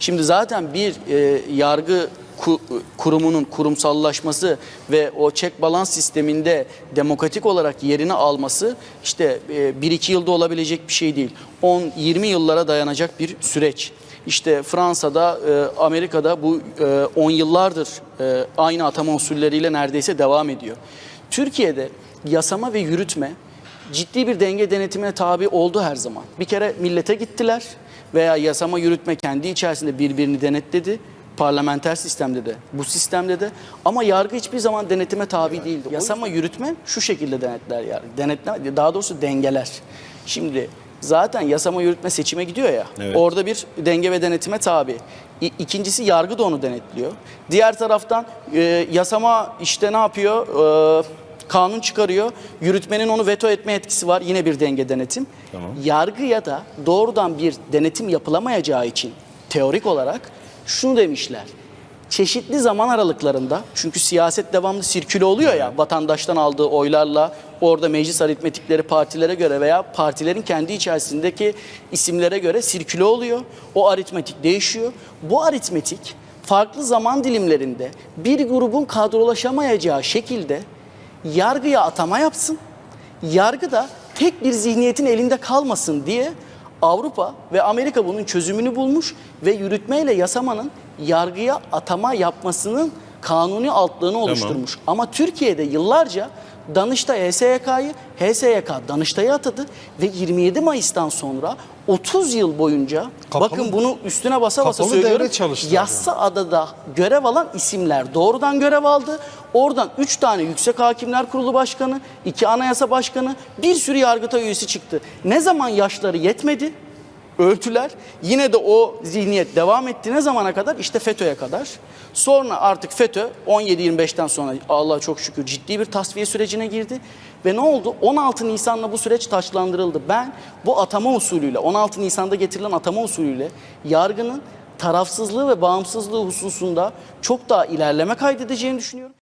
Şimdi zaten bir e, yargı ku- kurumunun kurumsallaşması ve o check balans sisteminde demokratik olarak yerini alması işte 1-2 yılda olabilecek bir şey değil. 10-20 yıllara dayanacak bir süreç. İşte Fransa'da, e, Amerika'da bu 10 yıllardır e, aynı atama usulleriyle neredeyse devam ediyor. Türkiye'de yasama ve yürütme ciddi bir denge denetimine tabi oldu her zaman. Bir kere millete gittiler veya yasama yürütme kendi içerisinde birbirini denetledi. Parlamenter sistemde de, bu sistemde de ama yargı hiçbir zaman denetime tabi değildi. Yasama yürütme şu şekilde denetler yargı. Denetleme, daha doğrusu dengeler. Şimdi zaten yasama yürütme seçime gidiyor ya. Evet. Orada bir denge ve denetime tabi. İ- İkincisi yargı da onu denetliyor. Diğer taraftan e, yasama işte ne yapıyor? E, kanun çıkarıyor. Yürütmenin onu veto etme etkisi var. Yine bir denge denetim. Tamam. Yargıya da doğrudan bir denetim yapılamayacağı için teorik olarak şunu demişler. Çeşitli zaman aralıklarında çünkü siyaset devamlı sirküle oluyor ya vatandaştan aldığı oylarla orada meclis aritmetikleri partilere göre veya partilerin kendi içerisindeki isimlere göre sirküle oluyor. O aritmetik değişiyor. Bu aritmetik farklı zaman dilimlerinde bir grubun kadrolaşamayacağı şekilde yargıya atama yapsın. Yargı da tek bir zihniyetin elinde kalmasın diye Avrupa ve Amerika bunun çözümünü bulmuş ve yürütmeyle yasamanın yargıya atama yapmasının kanuni altlığını oluşturmuş. Ama Türkiye'de yıllarca Danıştay HSYK'yı, HSYK Danıştay'a atadı ve 27 Mayıs'tan sonra 30 yıl boyunca Kapalı- bakın bunu üstüne basa basa söylüyorum. Yassa adada görev alan isimler doğrudan görev aldı. Oradan 3 tane Yüksek Hakimler Kurulu Başkanı, 2 Anayasa Başkanı, bir sürü Yargıtay üyesi çıktı. Ne zaman yaşları yetmedi, öldüler. Yine de o zihniyet devam etti. Ne zamana kadar? İşte FETÖ'ye kadar. Sonra artık FETÖ 17-25'ten sonra Allah'a çok şükür ciddi bir tasfiye sürecine girdi. Ve ne oldu? 16 Nisan'la bu süreç taşlandırıldı. Ben bu atama usulüyle, 16 Nisan'da getirilen atama usulüyle yargının tarafsızlığı ve bağımsızlığı hususunda çok daha ilerleme kaydedeceğini düşünüyorum.